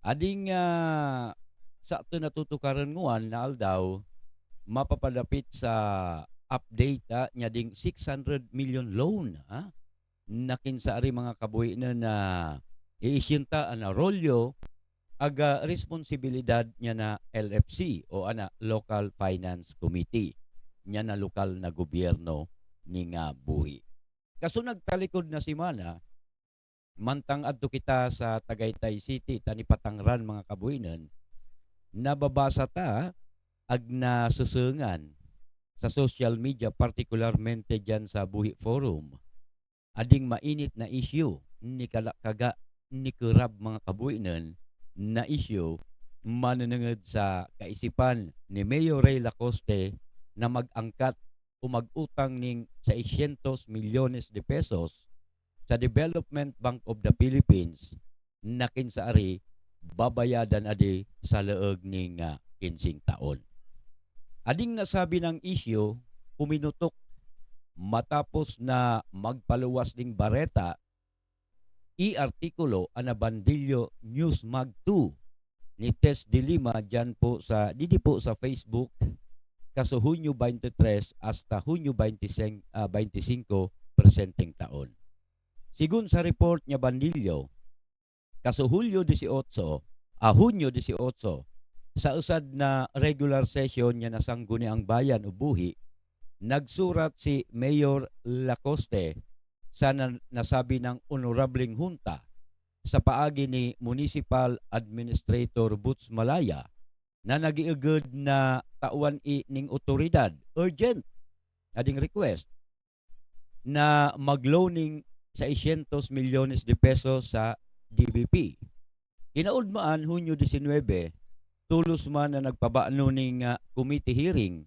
Ading ah, sa ato natutukaran nguan na aldaw mapapalapit sa update ah, nya ding 600 million loan ha nakin sa ari mga kabuhi na na iisyunta ana rolyo aga responsibilidad niya na LFC o ana Local Finance Committee niya na lokal na gobyerno ni nga buhi. Kaso nagtalikod na si Mana mantang adto kita sa Tagaytay City tani patangran mga kabuhinan nababasa ta ag nasusungan sa social media partikularmente dyan sa Buhi Forum. Ading mainit na issue ni kalakaga ni kurab mga kabuhinan na issue mananangad sa kaisipan ni Mayor Ray Lacoste na mag-angkat o mag-utang ning 600 milyones de pesos sa Development Bank of the Philippines na kinsaari babayadan adi sa leeg ning uh, 15 taon. Ading nasabi ng issue, puminutok matapos na magpaluwas ding bareta i-artikulo ana Bandilyo News Mag 2 ni Tess de Lima dyan po sa didi po sa Facebook kaso Hunyo 23 hasta Hunyo 25, ah, 25 presenteng taon. Sigun sa report niya Bandilyo, kaso Hulyo 18, ah, Hunyo 18, sa usad na regular session niya nasangguni ang bayan o buhi, nagsurat si Mayor Lacoste sa na- nasabi ng honorableng hunta sa paagi ni Municipal Administrator Boots Malaya na nagiagad na tauan i ning otoridad urgent ading request na magloaning 600 milyones de pesos sa DBP. Kinaudmaan Hunyo 19, tulos man na nagpabaano ning uh, committee hearing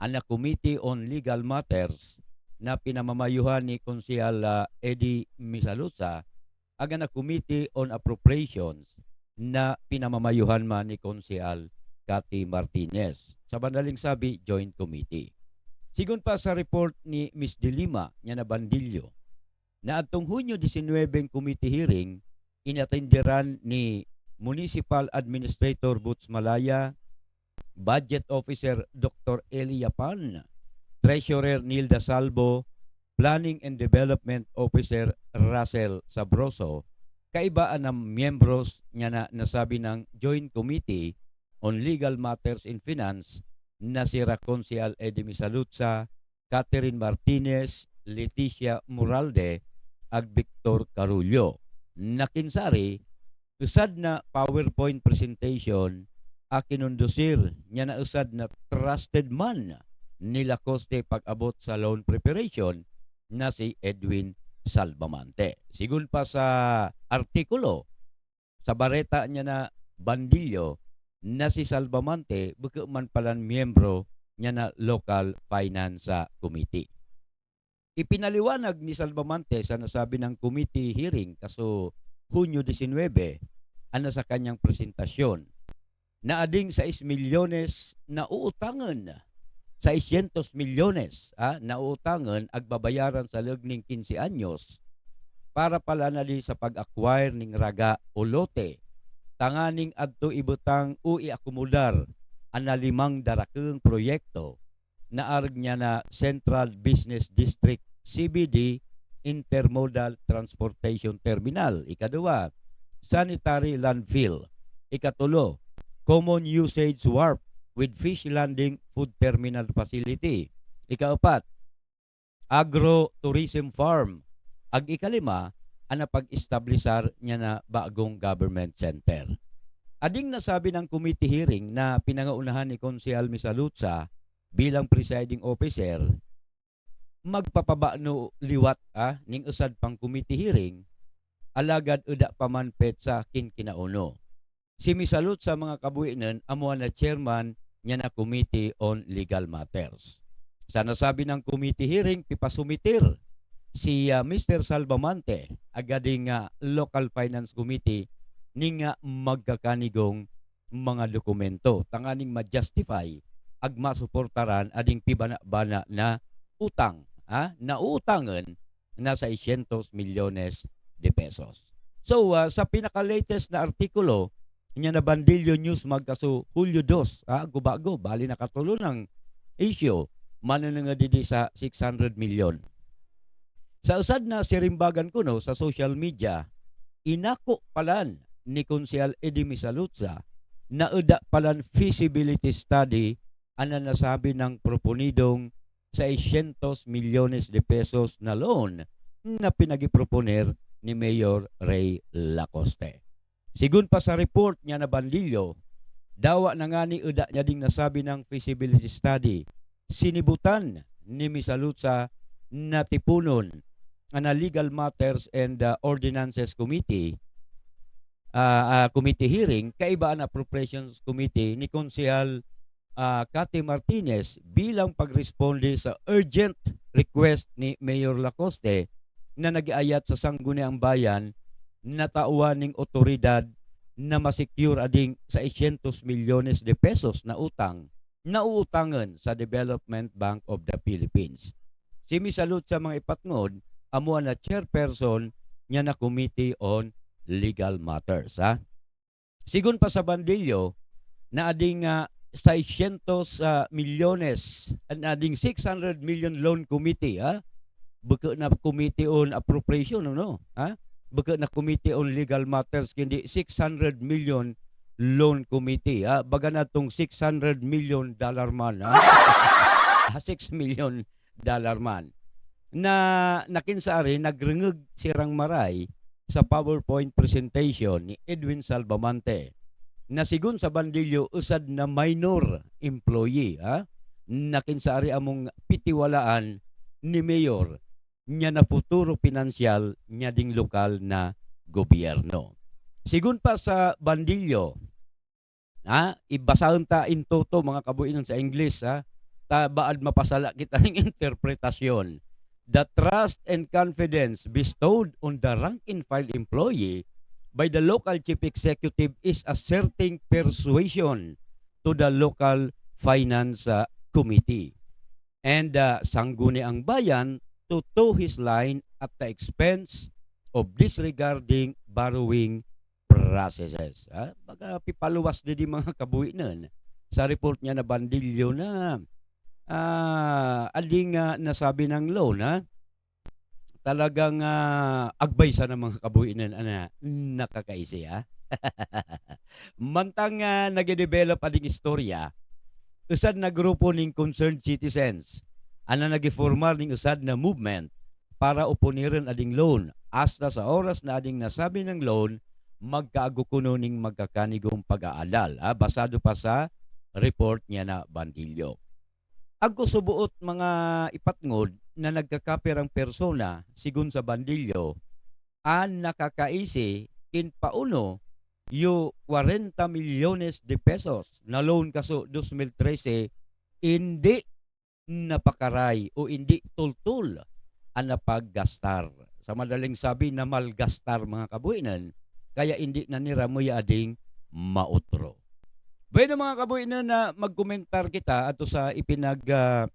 ana Committee on Legal Matters na pinamamayuhan ni Konsehal uh, Eddie Misalusa aga na Committee on Appropriations na pinamamayuhan man ni Konsehal Cathy Martinez. Sa bandaling sabi, Joint Committee. Sigun pa sa report ni Ms. Dilima niya na Bandilyo na atong Hunyo 19 committee hearing inatenderan ni Municipal Administrator Boots Malaya, Budget Officer Dr. Eli Yapan, Treasurer Nilda Salvo, Planning and Development Officer Russell Sabroso, kaibaan ng miyembros niya na nasabi ng Joint Committee on Legal Matters in Finance na si Raconcial Edimi Salutza, Catherine Martinez, Leticia Muralde, ag Victor Carullo. Nakinsari, usad na PowerPoint presentation a kinundusir niya na usad na trusted man ni Lacoste pag-abot sa loan preparation na si Edwin Salvamante. Sigun pa sa artikulo sa bareta niya na Bandilyo na si Salvamante buka man palan miyembro niya na Local Finance Committee. Ipinaliwanag ni Salvamante sa nasabi ng committee hearing kaso Hunyo 19 ano sa kanyang presentasyon. Na ading 6 milyones na uutangan 600 milyones ah, na uutangan agbabayaran sa lagning 15 anyos para pala na di sa pag-acquire ning raga o lote. Tanganing adto ibutang o iakumudar ana limang darakeng proyekto. Na arg niya na Central Business District CBD Intermodal Transportation Terminal. Ikaduwa, Sanitary Landfill. Ikatulo, Common Usage Wharf with Fish Landing Food Terminal Facility. Ikaapat, Agro Tourism Farm. Ag ikalima, ana pag-establisar niya na bagong government center. Ading nasabi ng committee hearing na pinangaunahan ni Konsehal Misalutsa bilang presiding officer, magpapabano liwat ah, ning usad pang committee hearing, alagad uda pamanpet sa kinkinauno. Si Misalut sa mga kabuinan, amo na chairman niya na Committee on Legal Matters. Sa nasabi ng committee hearing, pipasumitir si ah, Mr. Salvamante, agading ah, Local Finance Committee, ning nga magkakanigong mga dokumento. Tanganing ma-justify ag masuportaran ading pibana-bana na utang ha? Na utangan na sa 600 milyones de pesos. So uh, sa pinaka-latest na artikulo nya na Bandilyo News magkaso Hulyo 2 ah gubago bali nakatulo ng issue nga didi sa 600 million sa usad na sirimbagan kuno sa social media inako palan ni Konsyal Eddie Misalutza na uda palan feasibility study ana nasabi ng proponidong 600 milyones de pesos na loan na pinagiproponer ni Mayor Ray Lacoste. Sigun pa sa report niya na Bandilyo, dawa na nga ni uda niya ding nasabi ng feasibility study, sinibutan ni Misalutsa na tipunon na Legal Matters and uh, Ordinances Committee uh, uh, committee hearing kaiba ang Appropriations Committee ni Konsehal uh, Cathy Martinez bilang pagresponde sa urgent request ni Mayor Lacoste na nagiayat sa sangguniang bayan na tauhan ning otoridad na masecure ading sa 600 milyones de pesos na utang na uutangan sa Development Bank of the Philippines. Si Misalot sa mga ipatngod, amo na chairperson niya na Committee on Legal Matters. Ha? Sigun pa sa Bandilyo, na ading uh, 600 uh, milyones, na ading 600 million loan committee. Ha? Buka na Committee on Appropriation, ano? Ha? Buka na Committee on Legal Matters, kundi 600 million loan committee. Ha? Baga na tong 600 million dollar man. Ha? 6 million dollar man. Na nakinsari, nagrengeg sirang maray sa PowerPoint presentation ni Edwin Salvamante na sigun sa bandilyo usad na minor employee ha nakinsari among pitiwalaan ni mayor nya na futuro pinansyal nya ding lokal na gobyerno. Sigun pa sa bandilyo, ha, ibasahon ta in toto mga kabuinon sa English ha, ta baad mapasala kita ng interpretasyon. The trust and confidence bestowed on the rank and file employee by the local chief executive is asserting persuasion to the local finance uh, committee. And uh, sangguni ang bayan to toe his line at the expense of disregarding borrowing processes. Ha? Baga pipaluwas din di mga kabuhi nun. Sa report niya na bandilyo na ah ading uh, nasabi ng loan ha talagang uh, agbay sa ng mga kabuhi nun ana nakakaisi ha mantang uh, nage-develop ading istorya usad na grupo ning concerned citizens ana nagiformal ning usad na movement para oponiren ading loan. Hasta sa oras na ading nasabi ng loan magkaago kuno ning magkakanigong pag-aalal ha? basado pa sa report niya na bandilyo. Agko subuot mga ipatngod na nagkakapirang persona sigun sa bandilyo an nakakaisi kin pauno yu 40 milyones de pesos na loan kaso 2013 hindi napakaray o hindi tultul ang napaggastar. Sa madaling sabi na malgastar mga kabuinan kaya hindi na nira mo ading mautro. Bueno mga kabuinan na magkomentar kita ato sa ipinag uh,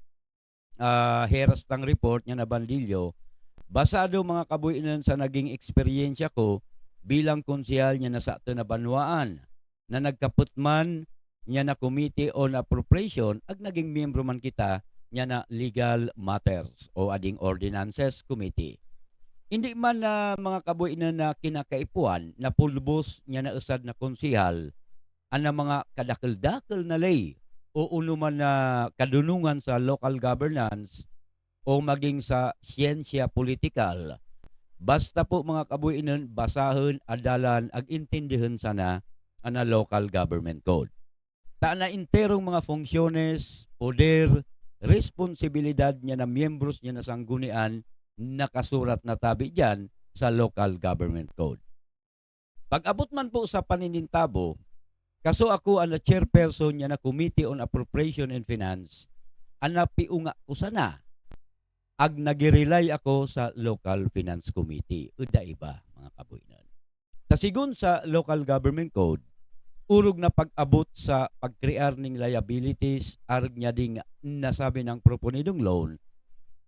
uh, heras tang report niya na bandilyo basado mga kabuinan sa naging eksperyensya ko bilang konsehal niya na sa ato na banwaan na nagkaputman niya na Committee on Appropriation ag naging miyembro man kita niya na Legal Matters o ading Ordinances Committee. Hindi man na mga kabuinan na kinakaipuan na pulbos niya na usad na konsehal ana mga kadakil-dakil na lay o unuman na kadunungan sa local governance o maging sa siyensya politikal. Basta po mga kabuinan, basahon, adalan, ag intindihan sana ana local government code. Ta na interong mga funksyones, poder, responsibilidad niya na miyembros niya na sanggunian nakasurat na tabi diyan sa local government code. Pag abot man po sa paninintabo, Kaso ako ang chairperson niya na Committee on Appropriation and Finance, ang napiunga ko sana. Ag nagirelay ako sa Local Finance Committee. Uda iba, mga kabuinan. Tasigon sa Local Government Code, urog na pag-abot sa pag-crear ning liabilities arg niya ding nasabi ng proponidong loan,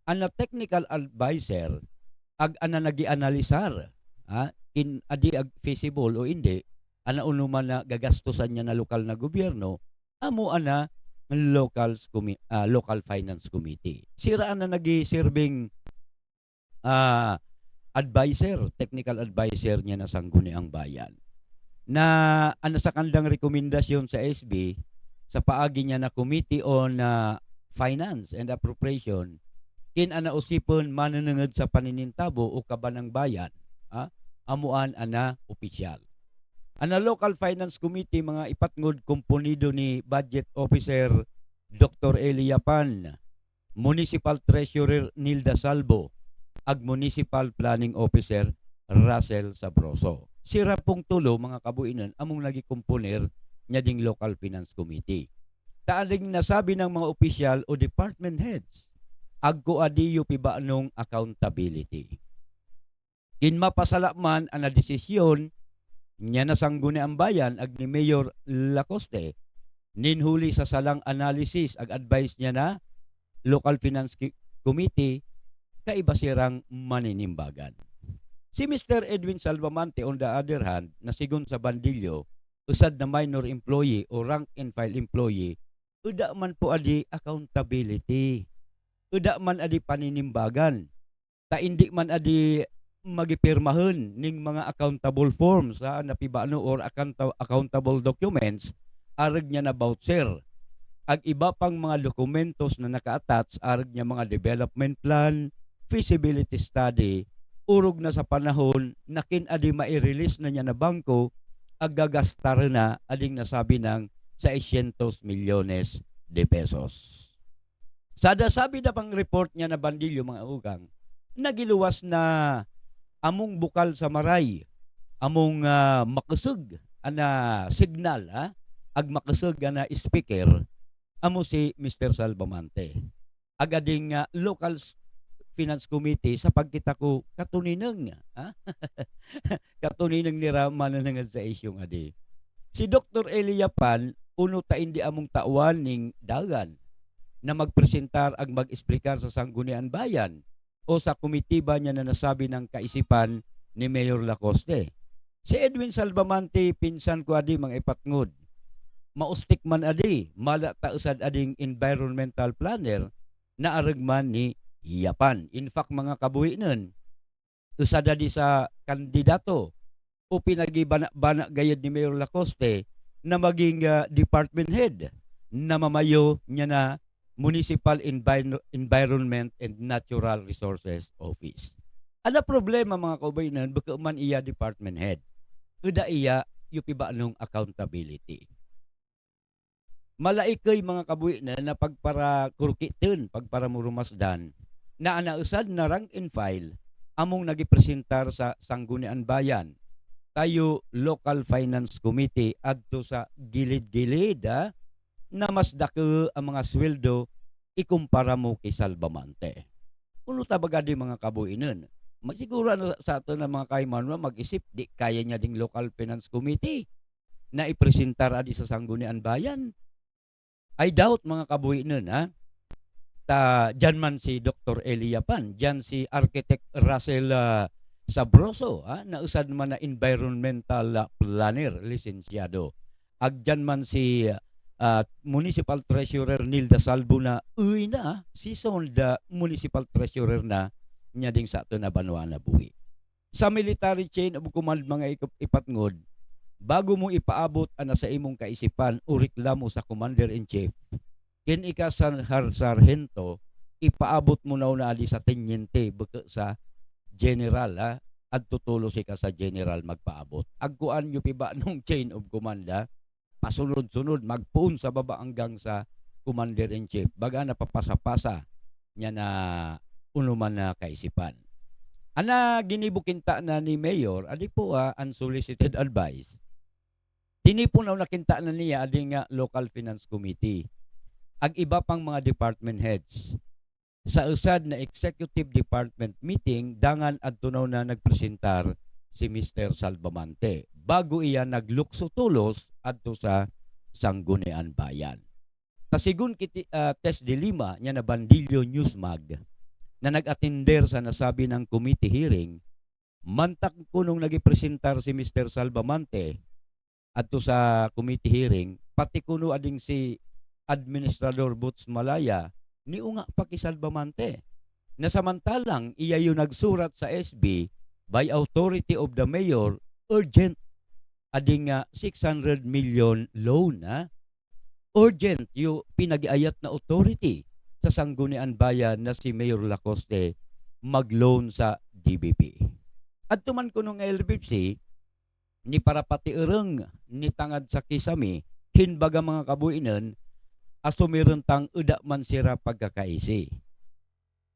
ang technical advisor ag ana nagi-analisar ha, in adi ag feasible o hindi ana uno man na gagastusan niya na lokal na gobyerno amo ana local commi- ah, local finance committee. Siraan na nagi-serving ah, advisor technical advisor niya na sangguniang bayan. Na ano sa kandang rekomendasyon sa SB sa paagi niya na Committee on ah, Finance and Appropriation kin ana usipon mananangad sa paninintabo o kabanang bayan ha amuan ana opisyal ana local finance committee mga ipatngod komponido ni budget officer Dr. Elia Pan municipal treasurer Nilda Salvo ag municipal planning officer Russell Sabroso sira pong tulo mga kabuinan among lagi komponer nya ding local finance committee taaling nasabi ng mga opisyal o department heads agko adiyo pibanong accountability. Kin mapasalaman ang desisyon niya na sangguni ang bayan ag ni Mayor Lacoste ninhuli sa salang analysis ag advice niya na local finance committee kaiba sirang maninimbagan. Si Mr. Edwin Salvamante on the other hand na sigon sa bandilyo usad na minor employee o rank and file employee uda man po adi accountability uda man adi paninimbagan ta indi man adi magipirmahon ning mga accountable forms sa napibano or account- accountable documents arag niya na voucher ag iba pang mga dokumentos na naka-attach arag niya mga development plan feasibility study urog na sa panahon na kin adi mai-release na niya na bangko ag gagastar na ading nasabi ng 600 milyones de pesos. Sada sabi na pang report niya na bandilyo mga ugang, nagiluwas na among bukal sa maray, among uh, makasug ana signal ha, ag makasug ana speaker amo si Mr. Salvamante. Agading uh, local finance committee sa pagkita ko katuninang ha? katuninang ni Rama na nangad sa isyong adi. Si Dr. Elia Pan uno ta indi among tawan ning dagan na magpresentar ag mag-esplicar sa sanggunian bayan o sa komitiba niya na nasabi ng kaisipan ni Mayor Lacoste. Si Edwin Salvamante pinsan ko adi mga ipatngod. Maustik man adi, mala ta usad ading environmental planner na aragman ni Yapan. In fact mga kabuhi nun, usad adi sa kandidato o pinagibana-bana gayad ni Mayor Lacoste na maging ah, department head na mamayo niya na Municipal Envir- Environment and Natural Resources Office. Ada problema mga kaubayinan, baka man iya department head. Uda iya, yupi ba anong accountability. Malaikay mga kabuhi na na pagpara kurkitin, pagpara murumasdan, na anausad na rank and file, among nagipresentar sa Sanggunian Bayan, tayo local finance committee adto sa gilid-gilid ah, na mas dako ang mga sweldo ikumpara mo kay Salbamante. Uno tabaga di mga kabuinan. Magsiguro na sa ato na mga kaiman mag-isip di kaya niya ding local finance committee na ipresentar adi sa Sanggunian Bayan. I doubt mga kabuinan ha. Ta dyan man si Dr. Elia Pan, dyan si Architect Russell ah, Sabroso, ha? na usad man na environmental ah, planner, lisensyado. Ag dyan man si ah, Municipal Treasurer Nilda Salvo na uy na, seasoned ah, Municipal Treasurer na niya ding sa ato na banwa na buhi. Sa military chain of command mga ipatngod, bago mo ipaabot ana sa imong kaisipan o reklamo sa Commander-in-Chief, kin ika sa har- sarhento, ipaabot mo na una ali sa tenyente sa general ha at tutulo si ka sa general magpaabot. Agkuan nyo piba nung chain of command ha, pasunod-sunod magpuon sa baba hanggang sa commander in chief. Baga napapasa-pasa niya na unuman na kaisipan. Ana ginibukinta na ni Mayor, adi po ah, unsolicited advice. Dini po na nakinta na niya adi nga local finance committee. Ag iba pang mga department heads sa usad na executive department meeting dangan adtunaw na nagpresentar si Mr. Salvamante bago iya naglukso tulos adto sa Sanggunian Bayan. Tasigun kiti ah, Tess de Lima nya na Bandilyo Newsmag na nag-attender sa nasabi ng committee hearing mantak ko nung nagipresentar si Mr. Salvamante adto sa committee hearing pati kuno ading si Administrador Boots Malaya ni unga pa kisalbamante na samantalang iya yung nagsurat sa SB by authority of the mayor urgent ading nga 600 million loan ha urgent yung pinag-ayat na authority sa sanggunian bayan na si Mayor Lacoste mag-loan sa DBP. At tuman ko nung LBC, ni para pati ereng ni tangad sa kisami, hinbaga mga kabuinan, asumiron tang uda man sira pagkakaisi.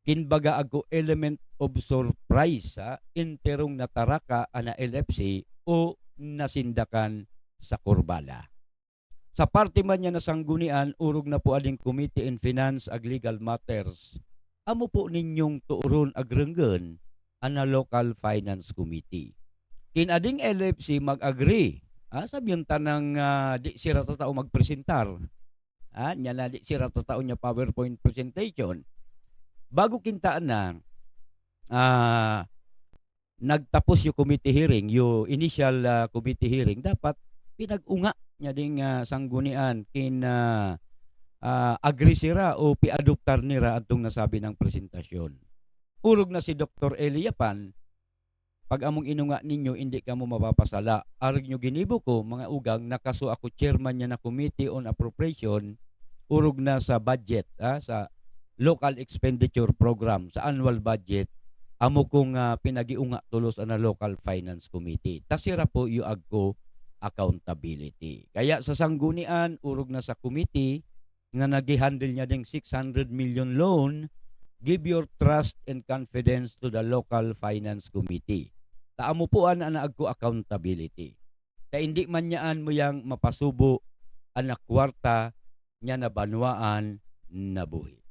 Kinbaga ako element of surprise sa interong nataraka ana LFC o nasindakan sa kurbala. Sa parte man niya na sanggunian, urog na po ading Committee in Finance ag Legal Matters. Amo po ninyong tuuron agrenggen ana Local Finance Committee. Kinading LFC mag-agree. Ah, sabi yung tanang ah, di sira ta tao magpresentar. Ah, nya na di sira ta niya PowerPoint presentation. Bago kintaan na ah, nagtapos yung committee hearing, yung initial ah, committee hearing, dapat pinag-unga niya ding ah, sanggunian kin ah, ah, agree sira o piadoptar nira atong nasabi ng presentasyon. Urog na si Dr. Eliapan, pag among inunga ninyo, hindi ka mo mapapasala. Arag nyo ginibo ko, mga ugang, nakaso ako chairman niya na Committee on Appropriation, urog na sa budget, ah, sa local expenditure program, sa annual budget, amo kong ah, pinagiunga tulos ana local finance committee. Tasira po yung agko accountability. Kaya sa sanggunian, urog na sa committee, nga nag-handle niya ding 600 million loan, give your trust and confidence to the local finance committee. Taamo po an ana agko accountability. Ta hindi man niyaan mo yang mapasubo anak kwarta nya na banwaan na buhi.